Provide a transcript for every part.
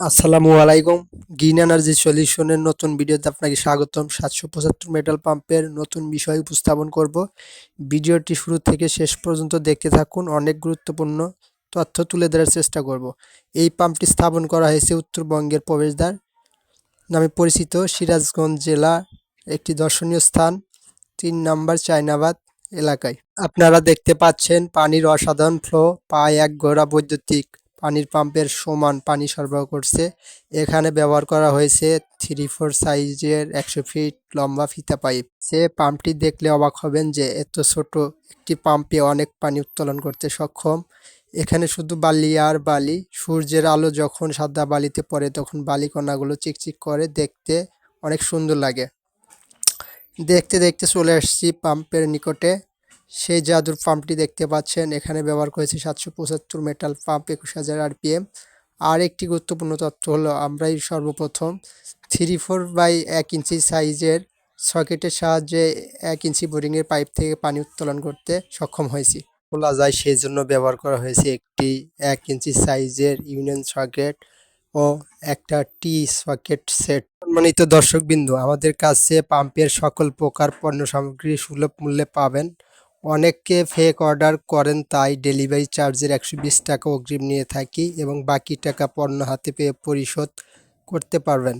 আসসালামু আলাইকুম। Green energy সলিউশনের নতুন ভিডিওতে আপনাকে স্বাগতম। সাতশো পঁচাত্তর মেটাল পাম্পের নতুন বিষয় উপস্থাপন করব। ভিডিওটি শুরু থেকে শেষ পর্যন্ত দেখতে থাকুন। অনেক গুরুত্বপূর্ণ তথ্য তুলে ধরার চেষ্টা করব। এই পাম্পটি স্থাপন করা হয়েছে উত্তরবঙ্গের প্রবেশদ্বার নামে পরিচিত সিরাজগঞ্জ জেলা একটি দর্শনীয় স্থান, তিন নাম্বার চায়নাবাদ এলাকায়। আপনারা দেখতে পাচ্ছেন পানির অসাধারণ ফ্লো পায় এক ঘোড়া বৈদ্যুতিক পানির পাম্পের সমান পানি সরবরাহ করছে। এখানে ব্যবহার করা হয়েছে থ্রি ফোর সাইজের একশো ফিট লম্বা ফিতা পাইপ। সে পাম্পটি দেখলে অবাক হবেন যে এত ছোট একটি পাম্পে অনেক পানি উত্তোলন করতে সক্ষম। এখানে শুধু বালি আর বালি। সূর্যের আলো যখন সাদা বালিতে পড়ে তখন বালি কণাগুলো চিকচিক করে দেখতে অনেক সুন্দর লাগে। দেখতে দেখতে চলে আসছি পাম্পের নিকটে। সেই জাদুর পাম্পটি দেখতে পাচ্ছেন। এখানে ব্যবহার করেছি সাতশো পঁচাত্তর মেটাল পাম্প একুশ হাজার আরপিএম আর একটি গুরুত্বপূর্ণ তথ্য হলো, আমরাই সর্বপ্রথম থ্রি ফোর বাই এক ইঞ্চি সাইজের সকেটের সাহায্যে এক ইঞ্চি বোরিংয়ের পাইপ থেকে পানি উত্তোলন করতে সক্ষম হয়েছি। খোলা যায় সেই জন্য ব্যবহার করা হয়েছে একটি এক ইঞ্চি সাইজের ইউনিয়ন সকেট ও একটা টি সকেট সেট সম্মানিত দর্শকবিন্দু, আমাদের কাছে পাম্পের সকল প্রকার পণ্য সামগ্রী সুলভ মূল্যে পাবেন। অনেকে ফেক অর্ডার করেন, তাই ডেলিভারি চার্জের একশো বিশ টাকা অগ্রিম নিয়ে থাকি এবং বাকি টাকা পণ্য হাতে পেয়ে পরিশোধ করতে পারবেন।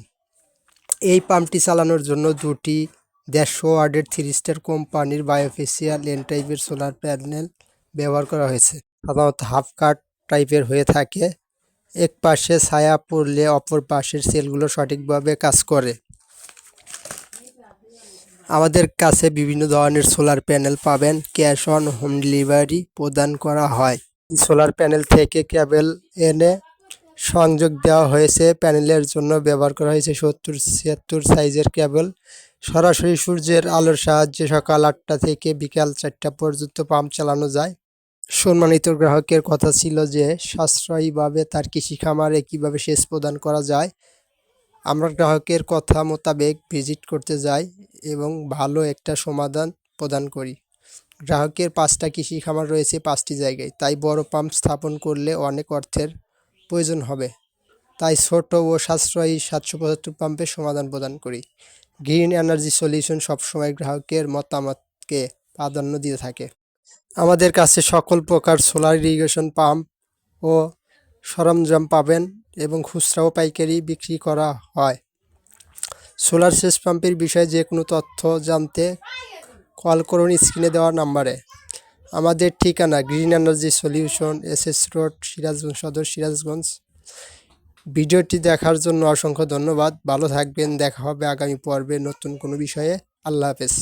এই পাম্পটি চালানোর জন্য দুটি দেড়শো ওয়ার্ডের থ্রি স্টার কোম্পানির বায়োফেসিয়াল এন টাইপের সোলার প্যানেল ব্যবহার করা হয়েছে। সাধারণত হাফ কাট টাইপের হয়ে থাকে। এক পাশে ছায়া পড়লে অপর পাশের সেলগুলো সঠিকভাবে কাজ করে। আমাদের কাছে বিভিন্ন ধরনের সোলার প্যানেল পাবেন ক্যাশ অন হোম ডেলিভারি প্রদান করা হয়। সোলার প্যানেল থেকে কেবল এনে সংযোগ দেওয়া হয়েছে প্যানেলের জন্য ব্যবহার করা হয়েছে সত্তর ছিয়াত্তর সাইজের কেবল সরাসরি সূর্যের আলোর সাহায্যে সকাল আটটা থেকে বিকাল চারটা পর্যন্ত পাম্প চালানো যায়। সম্মানিত গ্রাহকের কথা ছিল যে সাশ্রয়ীভাবে তার কৃষি খামারে কীভাবে সেচ প্রদান করা যায় আমরা গ্রাহকের কথা মোতাবেক ভিজিট করতে যাই এবং ভালো একটা সমাধান প্রদান করি। গ্রাহকের পাঁচটা কৃষি খামার রয়েছে পাঁচটি জায়গায়, তাই বড় পাম্প স্থাপন করলে অনেক অর্থের প্রয়োজন হবে। তাই ছোট ও সাশ্রয়ী সাতশো পঁচাত্তর পাম্পের সমাধান প্রদান করি। গ্রিন এনার্জি সলিউশন সবসময় গ্রাহকের মতামতকে প্রাধান্য দিয়ে থাকে। আমাদের কাছে সকল প্রকার সোলার ইরিগেশন পাম্প ও সরঞ্জাম পাবেন। এবং খুচরা ও পাইকারি বিক্রি করা হয়। সোলার সেচ পাম্পের বিষয়ে যে কোনো তথ্য জানতে কল করুন স্ক্রিনে দেওয়া নাম্বারে। আমাদের ঠিকানা green energy solution, S S road, Sirajganj Sadar, Sirajganj. ভিডিওটি দেখার জন্য অসংখ্য ধন্যবাদ। ভালো থাকবেন, দেখা হবে আগামী পর্বে নতুন কোনো বিষয়ে। আল্লাহ হাফেজ।